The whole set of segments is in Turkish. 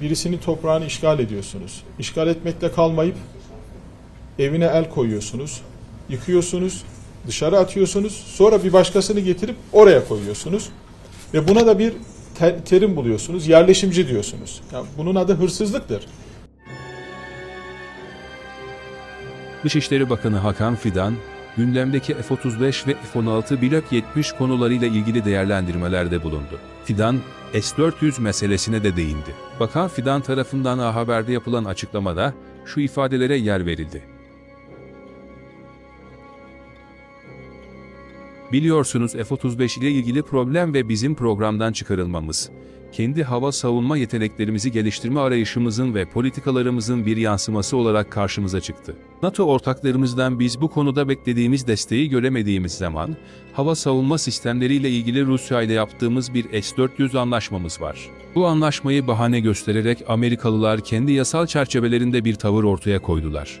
birisinin toprağını işgal ediyorsunuz. İşgal etmekle kalmayıp evine el koyuyorsunuz, yıkıyorsunuz, dışarı atıyorsunuz, sonra bir başkasını getirip oraya koyuyorsunuz. Ve buna da bir te- terim buluyorsunuz, yerleşimci diyorsunuz. Yani bunun adı hırsızlıktır. Dışişleri Bakanı Hakan Fidan, gündemdeki F-35 ve F-16 Blok 70 konularıyla ilgili değerlendirmelerde bulundu. Fidan, S-400 meselesine de değindi. Bakan Fidan tarafından A Haber'de yapılan açıklamada şu ifadelere yer verildi. Biliyorsunuz F-35 ile ilgili problem ve bizim programdan çıkarılmamız, kendi hava savunma yeteneklerimizi geliştirme arayışımızın ve politikalarımızın bir yansıması olarak karşımıza çıktı. NATO ortaklarımızdan biz bu konuda beklediğimiz desteği göremediğimiz zaman, hava savunma sistemleriyle ilgili Rusya ile yaptığımız bir S-400 anlaşmamız var. Bu anlaşmayı bahane göstererek Amerikalılar kendi yasal çerçevelerinde bir tavır ortaya koydular.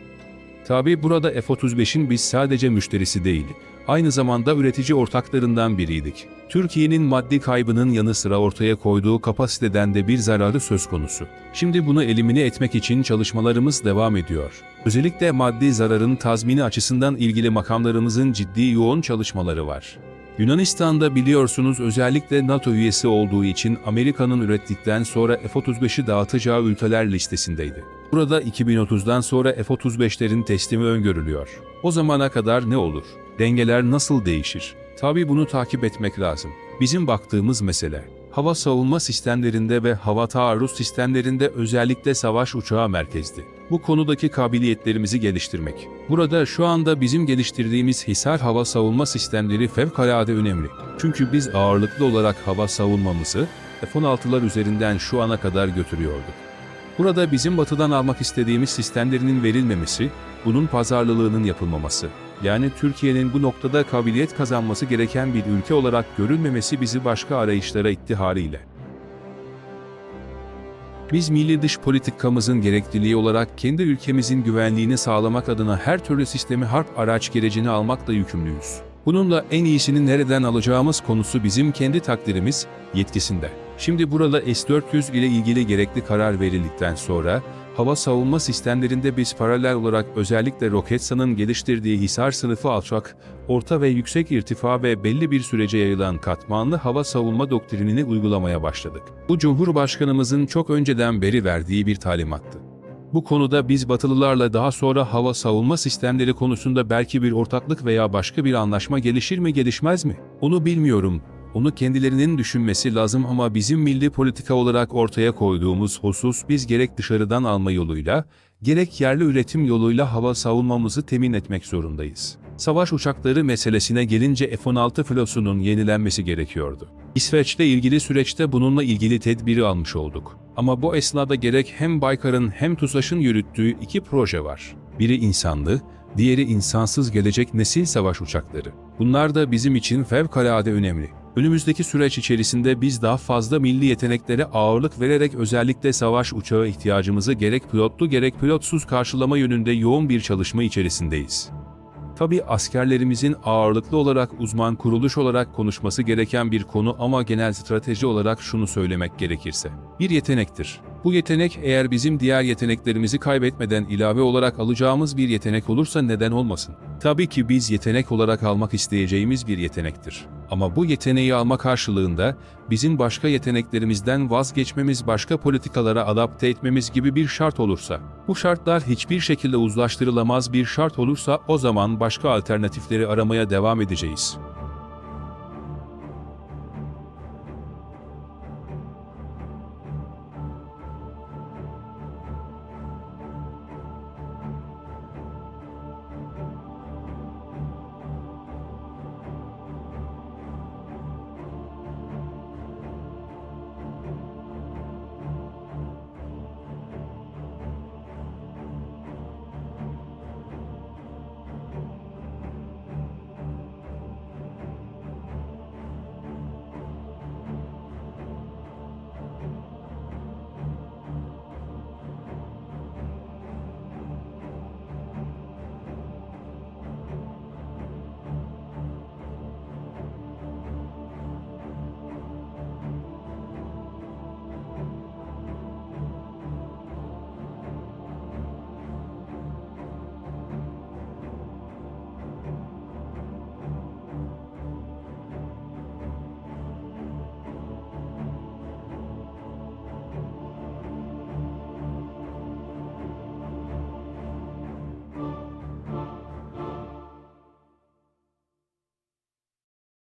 Tabi burada F-35'in biz sadece müşterisi değil, aynı zamanda üretici ortaklarından biriydik. Türkiye'nin maddi kaybının yanı sıra ortaya koyduğu kapasiteden de bir zararı söz konusu. Şimdi bunu elimine etmek için çalışmalarımız devam ediyor. Özellikle maddi zararın tazmini açısından ilgili makamlarımızın ciddi yoğun çalışmaları var. Yunanistan'da biliyorsunuz özellikle NATO üyesi olduğu için Amerika'nın ürettikten sonra F-35'i dağıtacağı ülkeler listesindeydi. Burada 2030'dan sonra F-35'lerin teslimi öngörülüyor. O zamana kadar ne olur? Dengeler nasıl değişir? Tabii bunu takip etmek lazım. Bizim baktığımız mesele, hava savunma sistemlerinde ve hava taarruz sistemlerinde özellikle savaş uçağı merkezdi. Bu konudaki kabiliyetlerimizi geliştirmek. Burada şu anda bizim geliştirdiğimiz Hisar hava savunma sistemleri fevkalade önemli. Çünkü biz ağırlıklı olarak hava savunmamızı F-16'lar üzerinden şu ana kadar götürüyorduk. Burada bizim batıdan almak istediğimiz sistemlerinin verilmemesi, bunun pazarlılığının yapılmaması, yani Türkiye'nin bu noktada kabiliyet kazanması gereken bir ülke olarak görülmemesi bizi başka arayışlara itti haliyle. Biz milli dış politikamızın gerekliliği olarak kendi ülkemizin güvenliğini sağlamak adına her türlü sistemi harp araç gerecini almakla yükümlüyüz. Bununla en iyisini nereden alacağımız konusu bizim kendi takdirimiz, yetkisinde. Şimdi burada S-400 ile ilgili gerekli karar verildikten sonra, hava savunma sistemlerinde biz paralel olarak özellikle Roketsan'ın geliştirdiği Hisar sınıfı alçak, orta ve yüksek irtifa ve belli bir sürece yayılan katmanlı hava savunma doktrinini uygulamaya başladık. Bu Cumhurbaşkanımızın çok önceden beri verdiği bir talimattı. Bu konuda biz Batılılarla daha sonra hava savunma sistemleri konusunda belki bir ortaklık veya başka bir anlaşma gelişir mi gelişmez mi? Onu bilmiyorum. Onu kendilerinin düşünmesi lazım ama bizim milli politika olarak ortaya koyduğumuz husus biz gerek dışarıdan alma yoluyla, gerek yerli üretim yoluyla hava savunmamızı temin etmek zorundayız. Savaş uçakları meselesine gelince F-16 filosunun yenilenmesi gerekiyordu. İsveç'te ilgili süreçte bununla ilgili tedbiri almış olduk. Ama bu esnada gerek hem Baykar'ın hem TUSAŞ'ın yürüttüğü iki proje var. Biri insanlı, diğeri insansız gelecek nesil savaş uçakları. Bunlar da bizim için fevkalade önemli. Önümüzdeki süreç içerisinde biz daha fazla milli yeteneklere ağırlık vererek özellikle savaş uçağı ihtiyacımızı gerek pilotlu gerek pilotsuz karşılama yönünde yoğun bir çalışma içerisindeyiz. Tabi askerlerimizin ağırlıklı olarak uzman kuruluş olarak konuşması gereken bir konu ama genel strateji olarak şunu söylemek gerekirse. Bir yetenektir. Bu yetenek eğer bizim diğer yeteneklerimizi kaybetmeden ilave olarak alacağımız bir yetenek olursa neden olmasın? Tabii ki biz yetenek olarak almak isteyeceğimiz bir yetenektir. Ama bu yeteneği alma karşılığında bizim başka yeteneklerimizden vazgeçmemiz, başka politikalara adapte etmemiz gibi bir şart olursa, bu şartlar hiçbir şekilde uzlaştırılamaz bir şart olursa o zaman başka alternatifleri aramaya devam edeceğiz.